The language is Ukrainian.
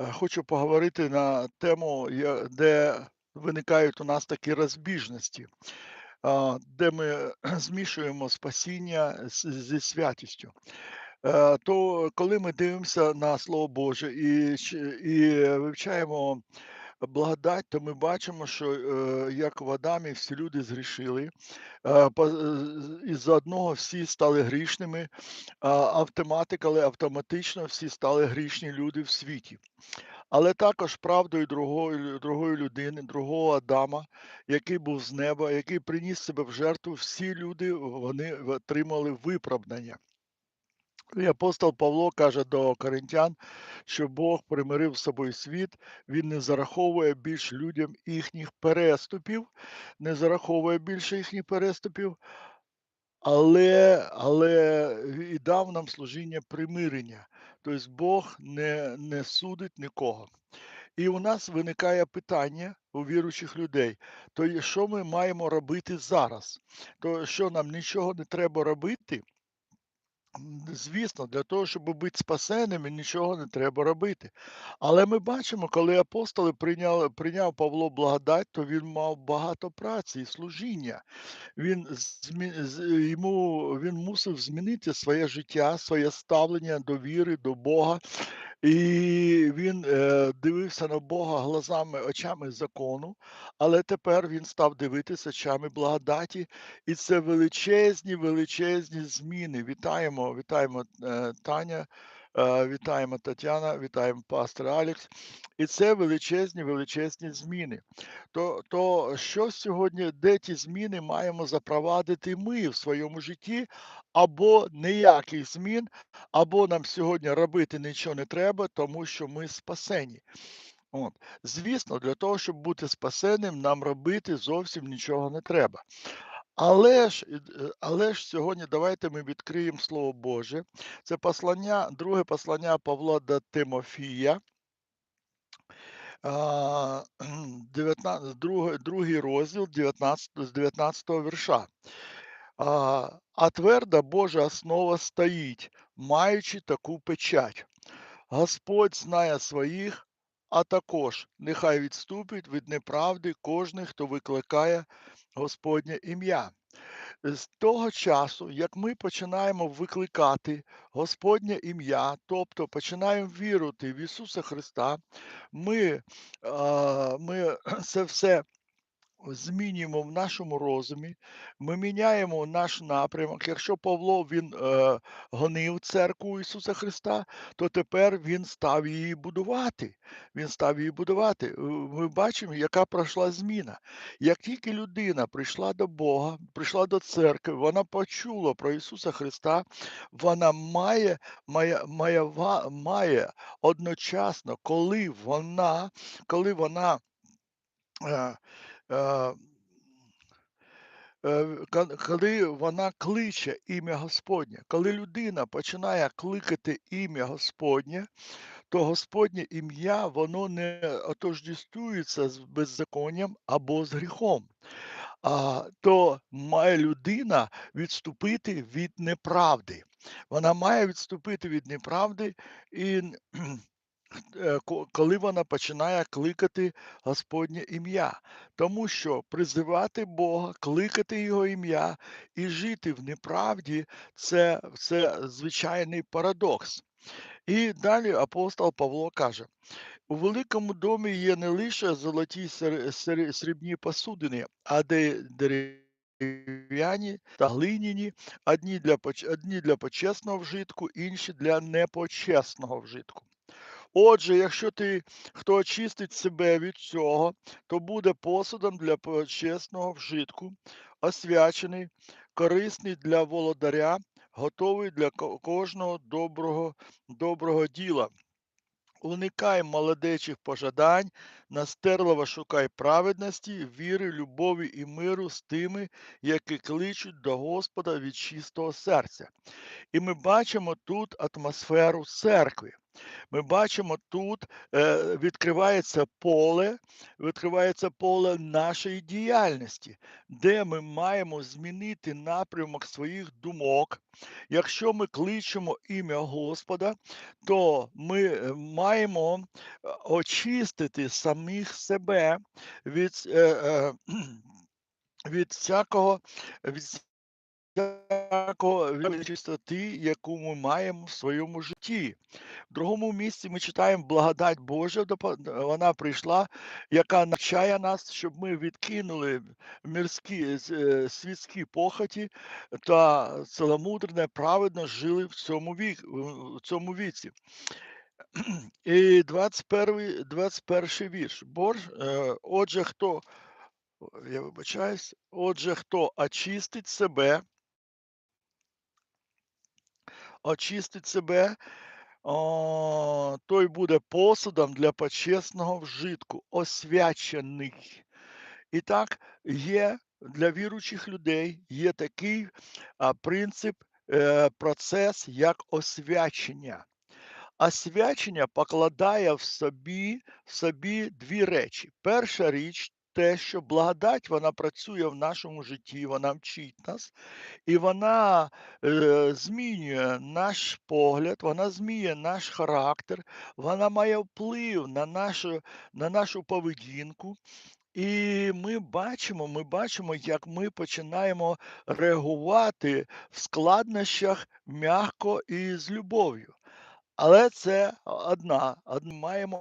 Е, хочу поговорити на тему, де виникають у нас такі розбіжності, де ми змішуємо спасіння зі святістю. Е, то коли ми дивимося на Слово Боже і і вивчаємо благодать, то ми бачимо, що, е, як в Адамі всі люди згрішили, е, по з із-за одного всі стали грішними, а автоматик але автоматично всі стали грішні люди в світі. Але також правдою другої другої людини, другого Адама, який був з неба, який приніс себе в жертву, всі люди вони отримали виправдання. І апостол Павло каже до коринтян, що Бог примирив з собою світ, він не зараховує більш людям їхніх переступів, не зараховує більше їхніх переступів, але але і дав нам служіння примирення. Тобто Бог не не судить нікого. І у нас виникає питання у віруючих людей: то що ми маємо робити зараз? То що нам нічого не треба робити? Звісно, для того, щоб бути спасеними, нічого не треба робити. Але ми бачимо, коли апостоли прийняли, прийняв Павло благодать, то він мав багато праці і служіння. Він йому він мусив змінити своє життя, своє ставлення до віри, до Бога. І він, е, дивився на Бога глазами, очами закону, але тепер він став дивитися очами благодаті, і це величезні, величезні зміни. Вітаємо, вітаємо, е, Таня, вітаємо Тетяна, вітаємо пастор Алекс. І це величезні, величезні зміни. То, то що сьогодні, де ті зміни маємо запровадити ми в своєму житті, або ніяких змін, або нам сьогодні робити нічого не треба, тому що ми спасені. От. Звісно, для того, щоб бути спасеним, нам робити зовсім нічого не треба. Але ж, е, але ж сьогодні давайте ми відкриємо Слово Боже. Це послання, друге послання Павла до Тимофія, 19, другий, другий розділ 19, з 19 вірша. А тверда Божа основа стоїть, маючи таку печать. Господь знає своїх, а також нехай відступить від неправди кожний, хто викликає Господнє ім'я. З того часу, як ми починаємо викликати Господнє ім'я, тобто починаємо вірити в Ісуса Христа, ми, ми це все змінюємо в нашому розумі, ми міняємо наш напрямок. Якщо Павло він е, гонив церкву Ісуса Христа, то тепер він став її будувати. Він став її будувати. Е, Ми бачимо, яка пройшла зміна. Як тільки людина прийшла до Бога, прийшла до церкви, вона почула про Ісуса Христа, вона має, має, має, має одночасно, коли вона, коли вона. е, коли вона кличе ім'я Господнє, коли людина починає кликати ім'я Господнє, то Господнє ім'я воно не отождествується з беззаконням або з гріхом. А, то має людина відступити від неправди. Вона має відступити від неправди і е, коли вона починає кликати Господнє ім'я. Тому що призивати Бога, кликати Його ім'я і жити в неправді це, це звичайний парадокс. І далі апостол Павло каже: у великому домі є не лише золоті срібні посудини, а де дерев'яні та глиняні, одні для, одні для почесного вжитку, інші для непочесного вжитку. Отже, якщо ти хто очистить себе від цього, то буде посудом для почесного вжитку, освячений, корисний для володаря, готовий для кожного доброго, доброго діла. Уникай молодечих пожадань, настирливо шукай праведності, віри, любові і миру з тими, які кличуть до Господа від чистого серця. І ми бачимо тут атмосферу церкви. Ми бачимо тут, е, відкривається поле відкривається поле нашої діяльності, де ми маємо змінити напрямок своїх думок. Якщо ми кличемо ім'я Господа, то ми, е, маємо, е, очистити самих себе від від всякого від від нечистоти, яку ми маємо в своєму житті. В другому місці ми читаємо благодать Божа вона прийшла, яка навчає нас, щоб ми відкинули мирські е, світські похоті та ціломудрне, праведно жили в цьому вік в цьому віці. І 21 21 вірш. Е, отже, хто я вибачаюсь, отже, хто очистить себе очистить себе, а, той буде посудом для почесного вжитку, освячений. І так, є для віруючих людей є такий, а, принцип, е, процес, як освячення. Освячення покладає в собі в собі 2 речі. Перша річ те, що благодать вона працює в нашому житті, вона вчить нас, і вона, е, змінює наш погляд, вона змінює наш характер, вона має вплив на нашу на нашу поведінку. І ми бачимо ми бачимо, як ми починаємо реагувати в складнощах м'яко і з любов'ю. Але це одна од маємо